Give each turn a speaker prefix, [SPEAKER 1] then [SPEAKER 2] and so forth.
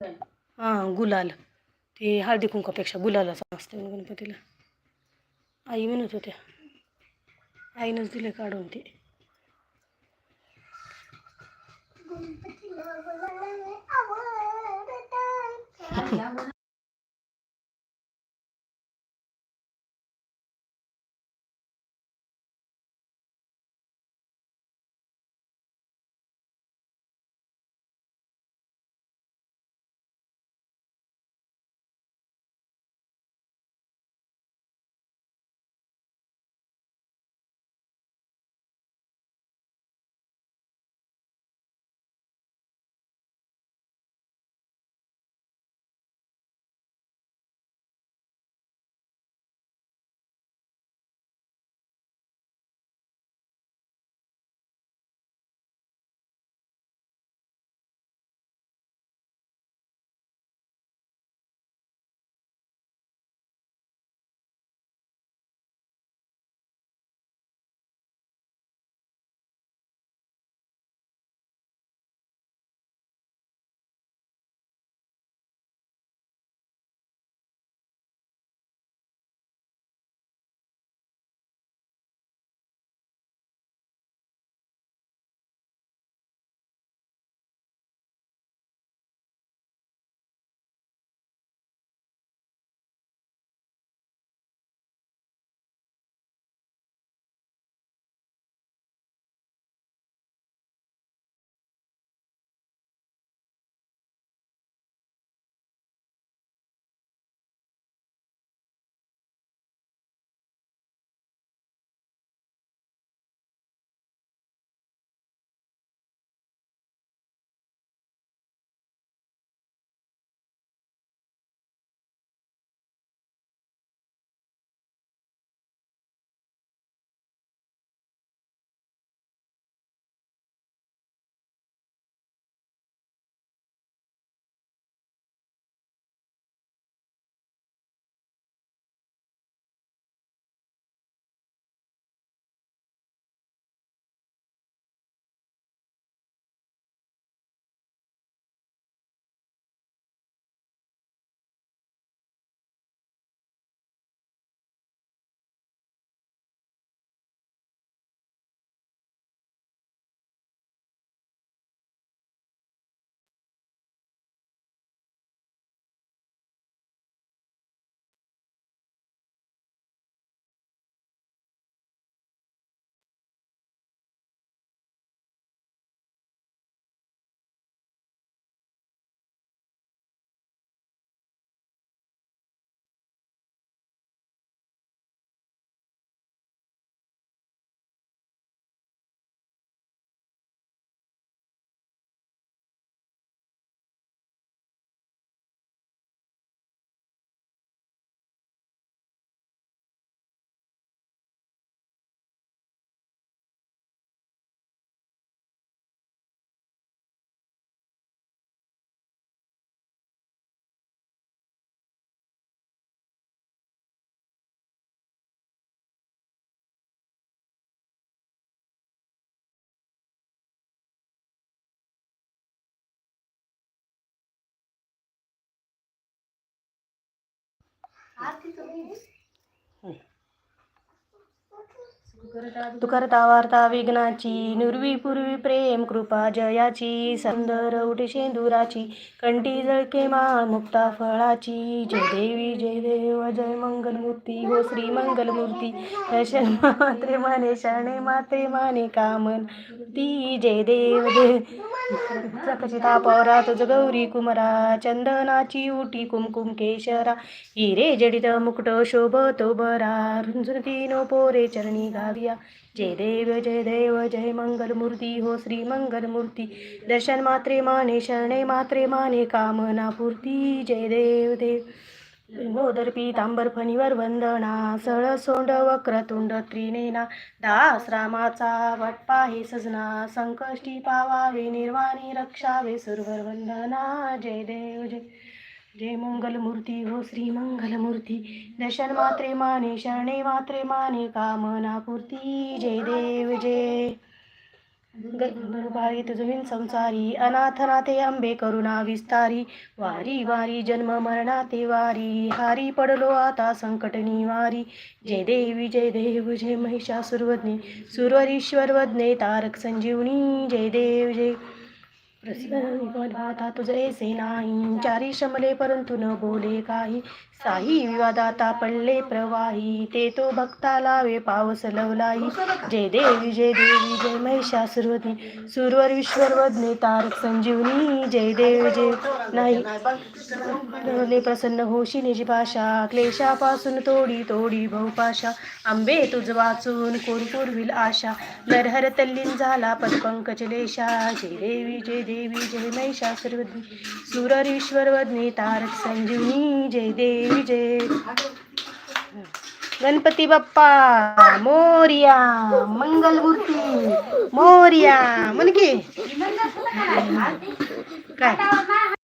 [SPEAKER 1] हां गुलाल. ते हळदी कुंकापेक्षा गुलालाच असते गणपतीला. आई म्हणत होत्या. आईनंच दिले काढून ते. तू करता वार्ता विघ्नाची निर्वी पूर्वी प्रेम कृपा जयाची सुंदर उठी शेंदुराची कंठी जळके माळ मुक्ता फळाची. जय देवी जय देव जय मंगलमूर्ती हो श्री मंगलमूर्ती. दर्शन मात्रे माने शरणे मात्रे माने कामन ती जय देव जय चकचिता पौरा गौरी कुमरा चंदनाची उटी कुमकुम केशरा हिरे जडित मुकुट शोभतो बरा रुंजुरती नो पोरे चरणी गाविया. जय देव जय देव जय मंगलमूर्ती हो श्री मंगल मूर्ती. दर्शन मात्रे माने शरणे मात्रे माने कामना पूर्ती. जय देव देव. मोदर पीतांबर फणीवर वंदना सळ सोंड वक्रतुंड त्रिनेना दास रामाचा वटपा हे सजना संकष्टी पावावे निर्वाणी रक्षावे सुरवर वंदना जय देव जय जय मंगलमूर्ती हो श्री मंगलमूर्ती दर्शन मात्रे माने शरणे मात्रे माने कामना पूर्ती जय देव जय. भारी तुझविन संसारी अनाथनाथे अंबे करुणा विस्तारी वारी वारी जन्म मरणाते वारी हारी पडलो आता संकटनी वारी जय देवी जय देव जय महिषासुरवदने सुरवरीश्वर तारक संजीवनी जय देव जय प्रसिद्ध तुझे नाही. चारी शमले परंतु न बोले काही. साई विवादाता पडले प्रवाही. ते तो भक्ता लावे पावस लवलाई जय देवी जय देवी जय महिषासुरवदने सुरवर विश्वर वदने तारक संजीवनी. जय देव जय नाही. प्रसन्न होशी निजी भाषा. क्लेशापासून तोडी तोडी बहुपाशा. आंबे तुझ वाचून कोण पुरविल आशा. नरहर तल्लीन झाला पदपंकचलेशा जय देवी जय देवी. जय महिषासुरवधी सुरर ईश्वर तारक संजीवनी जय देवी जय। गणपती बाप्पा मोर्या मंगलमूर्ती मोर्या मुलगी काय?